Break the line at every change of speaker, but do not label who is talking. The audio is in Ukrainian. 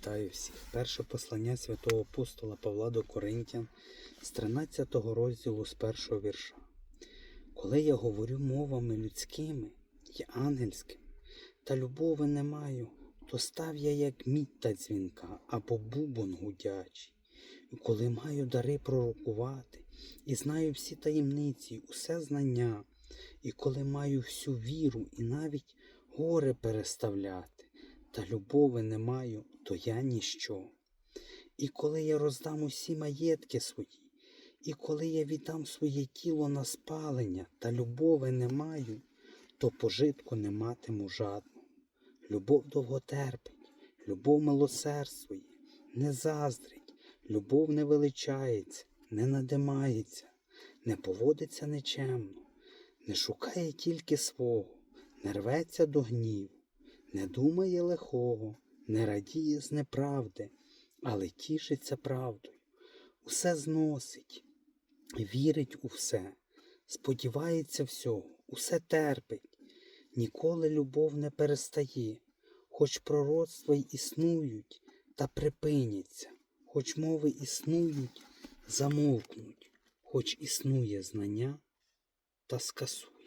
Вітаю всіх. Перше послання святого апостола Павла до Коринтян з 13 розділу з першого вірша. Коли я говорю мовами людськими і ангельськими, та любови не маю, то став я як мідь та дзвінка або бубон гудячий. І коли маю дари пророкувати, і знаю всі таємниці, усе знання, і коли маю всю віру і навіть гори переставляти, та любови не маю, то я ніщо. І коли я роздам усі маєтки свої, і коли я віддам своє тіло на спалення, та любови не маю, то пожитку не матиму жадного. Любов довготерпить, любов милосердствує, не заздрить, любов не величається, не надимається, не поводиться нечемно, не шукає тільки свого, не рветься до гніву, не думає лихого, не радіє з неправди, але тішиться правдою, усе зносить, вірить у все, сподівається всього, усе терпить, ніколи любов не перестає, хоч пророцтва й існують, та припиняться, хоч мови існують, замовкнуть, хоч існує знання та скасує.